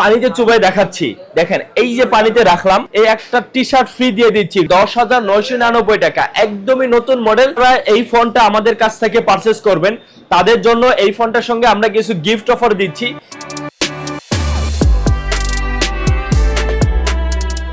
পানিতে চুবাই দেখাচ্ছি। দেখেন, এই যে পানিতে রাখলাম, এই একটা টি শার্ট ফ্রি দিয়ে দিচ্ছি, দশ হাজার নয়শো নিরানব্বই টাকা। একদমই নতুন মডেল এই ফোনটা আমাদের কাছ থেকে পারচেস করবেন। তাদের জন্য এই ফোনটার সঙ্গে আমরা কিছু গিফট অফার দিচ্ছি।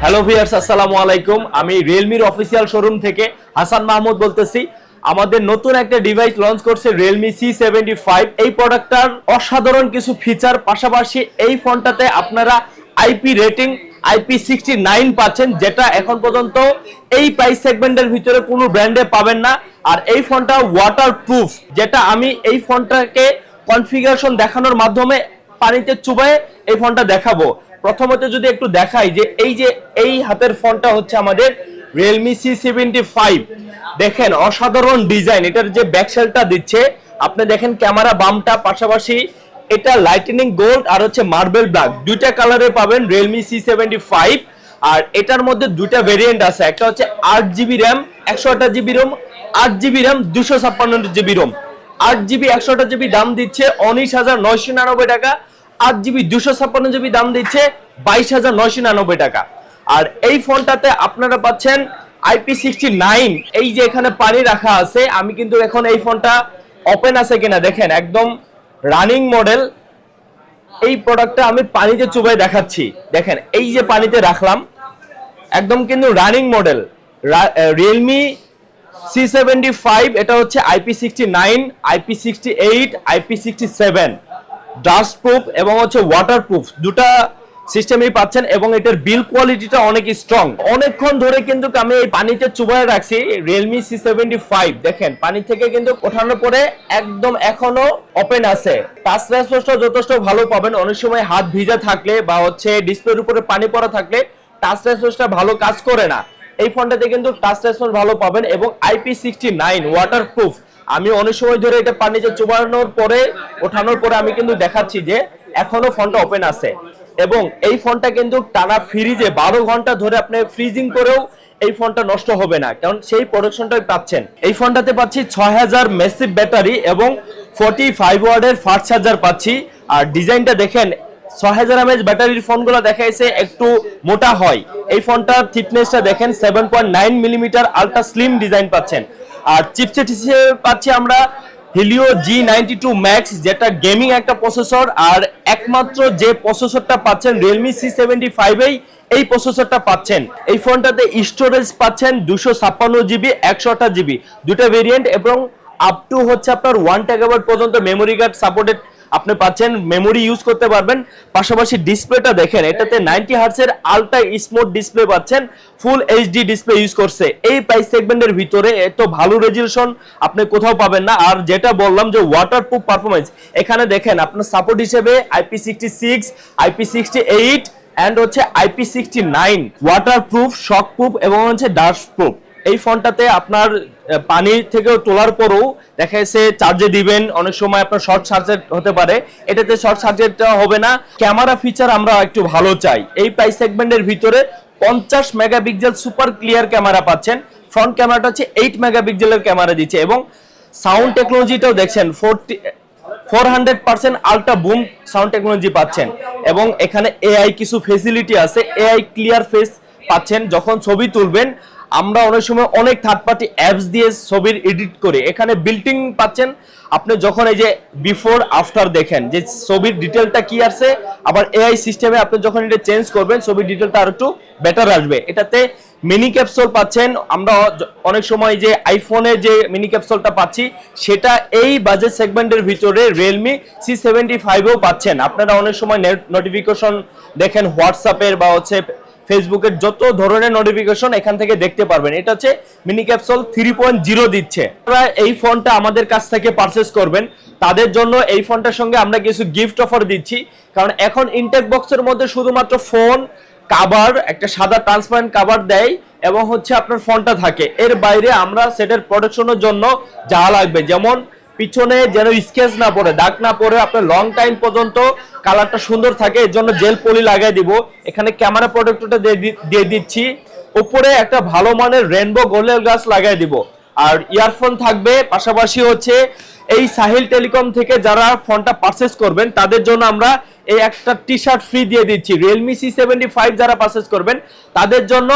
হ্যালো ভিয়ার্স আসসালামু আলাইকুম। আমি রিয়েলমির অফিসিয়াল শোরুম থেকে হাসান মাহমুদ বলতেছি। আমাদের নতুন একটা ডিভাইস লঞ্চ করছে রিয়েলমি সি সেভেন্টি ফাইভ এই প্রোডাক্টটার অসাধারণ কিছু ফিচার পাশাপাশি এই ফোনটাতে আপনারা IP rating IP sixty nine পাচ্ছেন, যেটা এখন পর্যন্ত এই প্রাইস সেগমেন্টের ভিতরে কোনো ব্র্যান্ডে পাবেন না। আর এই ফোনটা ওয়াটার প্রুফ যেটা আমি এই ফোনটাকে কনফিগারেশন দেখানোর মাধ্যমে পানিতে চুবায়ে এই ফোনটা দেখাবো। প্রথমত যদি একটু দেখাই যে এই যে এই হাতের ফোনটা হচ্ছে আমাদের রিয়েলমি সি সেভেন্টি ফাইভ দেখেন, অসাধারণ ডিজাইন এটার যে ব্যাকসেলটা দিচ্ছে, আপনি দেখেন ক্যামেরা বামটা, পাশাপাশি এটা লাইটেনিং গোল্ড আর হচ্ছে মার্বেল ব্ল্যাক দুইটা কালারে পাবেন রিয়েলমি সি সেভেন্টি ফাইভ আর এটার মধ্যে দুইটা ভেরিয়েন্ট আছে, একটা হচ্ছে আট জিবি র্যাম একশো আঠাশ জিবি রোম আট জিবি র্যাম দুশো ছাপ্পান্ন জিবি রোম আট জিবি একশো আটা জিবি দাম দিচ্ছে উনিশ হাজার নয়শো নিরানব্বই টাকা আট জিবি দুশো ছাপ্পান্ন জিবি দাম দিচ্ছে বাইশ হাজার নয়শো নিরানব্বই টাকা। আর এই ফোনটাতে আপনারা পাচ্ছেন আইপি সিক্সটি নাইন এই যে এখানে পানি রাখা আছে, আমি কিন্তু এখন এই ফোনটা ওপেন আছে কিনা দেখেন, একদম রানিং মডেল এই প্রোডাক্টটা আমি পানিতে চুবাই দেখাচ্ছি। দেখেন, এই যে পানিতে রাখলাম, একদম কিন্তু running model Realme C seventy five এটা হচ্ছে IP sixty nine IP sixty eight IP sixty seven dust proof এবং হচ্ছে ওয়াটার প্রুফ দুটা সিস্টেমই পাচ্ছেন এবং এটার বিল কোয়ালিটিটা অনেক স্ট্রং অনেকক্ষণ ধরে কিন্তু আমি এই পানিতে চুবায় রাখছি রিয়েলমি সি সেভেন্টি ফাইভ দেখেন, পানি থেকে কিন্তু ওঠানোর পরে একদম এখনও ওপেন আছে। টাচ রেসপন্সটা যথেষ্ট ভালো পাবেন। অনেক সময় হাত ভিজা থাকলে বা হচ্ছে ডিসপ্লের উপরে পানি পড়া থাকলে টাচ রেসপন্সটা ভালো কাজ করে না। এই ফোনটাতে কিন্তু টাচ রেসপন্স ভালো পাবেন এবং IP sixty nine water proof আমি অনেক সময় ধরে এটা পানিতে চুবানোর পরে, ওঠানোর পরে আমি কিন্তু দেখাচ্ছি যে এখনও ফোনটা ওপেন আছে। এবং এই ফোনটা কিন্তু টানা ফ্রিজে বারো ঘণ্টা ধরে আপনি ফ্রিজিং করেও এই ফোনটা নষ্ট হবে না। কারণ সেই প্রোডাকশনটাই পাচ্ছেন। এই ফোনটাতে পাচ্ছি ছয় হাজার মেসিভ ব্যাটারি এবং ফোর্টি ফাইভ ওয়ার্ডের ফাস্ট চার্জার পাচ্ছি। আর ডিজাইনটা দেখেন, ছয় হাজার এমএচ ব্যাটারির ফোনগুলো দেখাইছে, একটু মোটা হয়। এই ফোনটার থিকনেসটা দেখেন seven point nine millimetre ultra slim design পাচ্ছেন। আর চিপসেট হিসেবে পাচ্ছি আমরা Helio G ninety two max যেটা গেমিং একটা প্রসেসর আর একমাত্র যে প্রসেসরটা পাচ্ছেন রিয়েলমি সি সেভেন্টি ফাইভেই এই প্রসেসরটা পাচ্ছেন। এই ফোনটাতে স্টোরেজ পাচ্ছেন দুশো ছাপ্পান্ন জিবি, একশো আঠাশ জিবি। দুটো ভেরিয়েন্ট এবং আপ টু হচ্ছে আপনার ওয়ান টেগাবার পর্যন্ত মেমোরি কার্ড সাপোর্টেড আপনি পাচ্ছেন মেমোরি ইউজ করতে পারবেন। পাশাপাশি ডিসপ্লেটা দেখেন, এটাতে নাইনটি হার্টসের আলট্রা স্মুথ ডিসপ্লে পাচ্ছেন ফুল এইচডি ডিসপ্লে ইউজ করছে। এই প্রাইস সেগমেন্টের ভিতরে এত ভালো রেজুলেশন আপনি কোথাও পাবেন না। আর যেটা বললাম যে ওয়াটার প্রুফ পারফরমেন্স এখানে দেখেন আপনার সাপোর্ট হিসেবে IP sixty six IP sixty eight and হচ্ছে IP sixty nine water proof shock proof এবং হচ্ছে ডাস্ট প্রুফ এই ফোনটাতে আপনার পানি থেকে তোলার পরেও দেখা যাচ্ছে চার্জে দিবেন, অনেক সময় আপনার শর্ট সার্জেট হতে পারে। এটাতে শর্ট সার্কিটটা হবে না। ক্যামেরা ফিচার আমরা একটু ভালো চাই। এই প্রাইস সেগমেন্টের ভিতরে পঞ্চাশ মেগাপিক্সেল সুপার ক্লিয়ার ক্যামেরা পাচ্ছেন। ফ্রন্ট ক্যামেরাটা হচ্ছে এইট মেগাপিক্সেলের ক্যামেরা দিচ্ছে এবং সাউন্ড টেকনোলজিটাও দেখছেন forty four hundred percent ultra boom sound technology পাচ্ছেন। এবং এখানে এআই কিছু ফেসিলিটি আছে এআই ক্লিয়ার ফেস পাচ্ছেন। যখন ছবি তুলবেন আমরা অনেক সময় অনেক থার্ড পার্টি অ্যাপস দিয়ে ছবির এডিট করে। এখানে বিল্টিং পাচ্ছেন। আপনি যখন এই যে বিফোর আফটার দেখেন, যে ছবির ডিটেলটা কি আছে, আবার এআই সিস্টেমে আপনি যখন এটা চেঞ্জ করবেন, ছবির ডিটেলটা আর একটু বেটার আসবে। এটাতে মিনি ক্যাপসুল পাচ্ছেন। আমরা অনেক সময় যে আইফোনে যে মিনি ক্যাপসুলটা পাচ্ছি, সেটা এই বাজেট সেগমেন্টের ভিতরে রিয়েলমি সি সেভেন্টি ফাইভেও পাচ্ছেন। আপনারা অনেক সময় নোটিফিকেশন দেখেন হোয়াটসঅ্যাপের বা হচ্ছে ফেসবুকের যত ধরনের নোটিফিকেশন এখান থেকে দেখতে পারবেন। এটা হচ্ছে mini capsule three point zero দিচ্ছে। আপনারা এই ফোনটা আমাদের কাছ থেকে পারচেস করবেন। তাদের জন্য এই ফোনটার সঙ্গে আমরা কিছু গিফট অফার দিচ্ছি। কারণ এখন ইনটেক বক্সের মধ্যে শুধুমাত্র ফোন কাভার একটা সাদা ট্রান্সপারেন্ট কাভার দেয় এবং হচ্ছে আপনার ফোনটা থাকে। এর বাইরে আমরা সেটের প্রোটেকশনের জন্য যা লাগবে, যেমন পিছনে যেন স্কেচ না পড়ে, দাগ না পড়ে, আপনার লং টাইম পর্যন্ত কালারটা সুন্দর থাকে, এর জন্য জেল পলি লাগাই দিব। এখানে ক্যামেরা প্রোটেক্টরটা দিয়ে দিচ্ছি। উপরে একটা ভালো মানের রেনবো গোলের গাছ লাগাই দিব। আর ইয়ারফোন থাকবে, পাশাপাশি হচ্ছে এই সাহিল টেলিকম থেকে যারা ফোনটা পারচেস করবেন, তাদের জন্য আমরা এই একটা টি শার্ট ফ্রি দিয়ে দিচ্ছি। রিয়েলমি সি সেভেন্টি ফাইভ যারা পারচেস করবেন, তাদের জন্য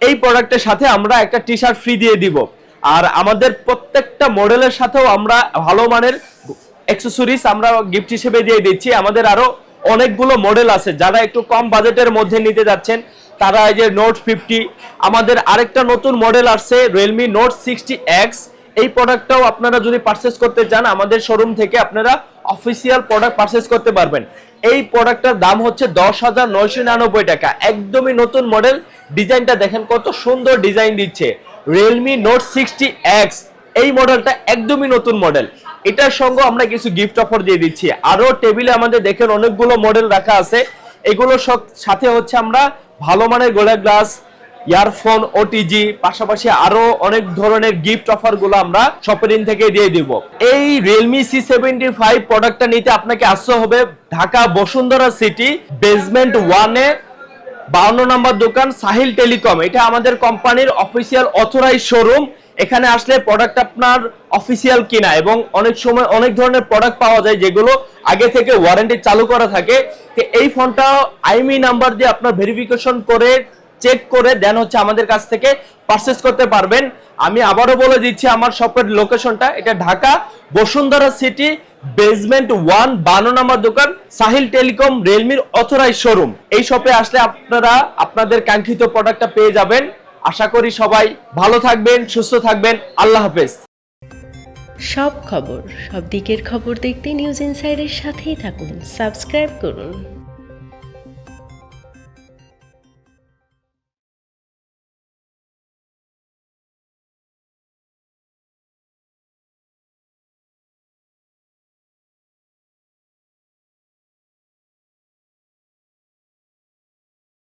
এই প্রোডাক্টের সাথে আমরা একটা টি শার্ট ফ্রি দিয়ে দিব। আর আমাদের প্রত্যেকটা মডেলের সাথেও আমরা ভালো মানের অ্যাক্সেসরিজ আমরা গিফট হিসেবে দিয়ে দিচ্ছি। আমাদের আরও অনেকগুলো মডেল আছে, যারা একটু কম বাজেটের মধ্যে নিতে যাচ্ছেন, তারা এই যে নোট ফিফটি আমাদের আরেকটা নতুন মডেল আসছে রিয়েলমি নোট সিক্সটি এক্স এই প্রোডাক্টটাও আপনারা যদি পারচেস করতে চান, আমাদের শোরুম থেকে আপনারা অফিসিয়াল প্রোডাক্ট পারচেস করতে পারবেন। এই প্রোডাক্টটার দাম হচ্ছে দশ হাজার নিরানব্বই টাকা। একদমই নতুন মডেল ডিজাইনটা দেখেন কত সুন্দর ডিজাইন দিচ্ছে। রিয়েলমি নোট সিক্সটি এক্স এই মডেলটা একদমই নতুন মডেল এটার সঙ্গে আমরা কিছু গিফট অফার দিয়ে দিচ্ছি। আরও টেবিলে আমাদের দেখেন অনেকগুলো মডেল রাখা আছে। এগুলো সাথে হচ্ছে আমরা ভালো মানের গোলা গ্লাস ইয়ারফোন ওটিজি পাশাপাশি আরও অনেক ধরনের গিফট অফারগুলো আমরা শপিং থেকে দিয়ে দিব। এই রিয়েলমি সি সেভেন্টি ফাইভ প্রোডাক্টটা নিতে আপনাকে আসতে হবে ঢাকা বসুন্ধরা সিটি বেসমেন্ট ওয়ানে বাউন্ন নম্বর দোকান সাহিল টেলিকম। এটা আমাদের কোম্পানির অফিসিয়াল অথরাইজ শোরুম। এখানে আসলে প্রোডাক্ট আপনার অফিসিয়াল কিনা এবং অনেক সময় অনেক ধরনের প্রোডাক্ট পাওয়া যায় যেগুলো আগে থেকে ওয়ারেন্টি চালু করা থাকে। এই ফোনটা আইমি নাম্বার দিয়ে আপনার ভেরিফিকেশন করে চেক করে দেন হচ্ছে আমাদের কাছ থেকে পারচেস করতে পারবেন। আমি আবারও বলে দিচ্ছি আমার শপের লোকেশনটা এটা Dhaka, Bashundhara city basement one বানো নাম্বার দোকান, সাহিল টেলিকম রিয়েলমির অথরাইজ শোরুম এই শপে আসলে আপনারা আপনাদের কাঙ্ক্ষিত প্রোডাক্টটা পেয়ে যাবেন। আশা করি সবাই ভালো থাকবেন, সুস্থ থাকবেন। আল্লাহ হাফেজ। সব খবর, সব দিকের খবর দেখতে নিউজ ইনসাইডের সাথেই থাকুন। সাবস্ক্রাইব করুন।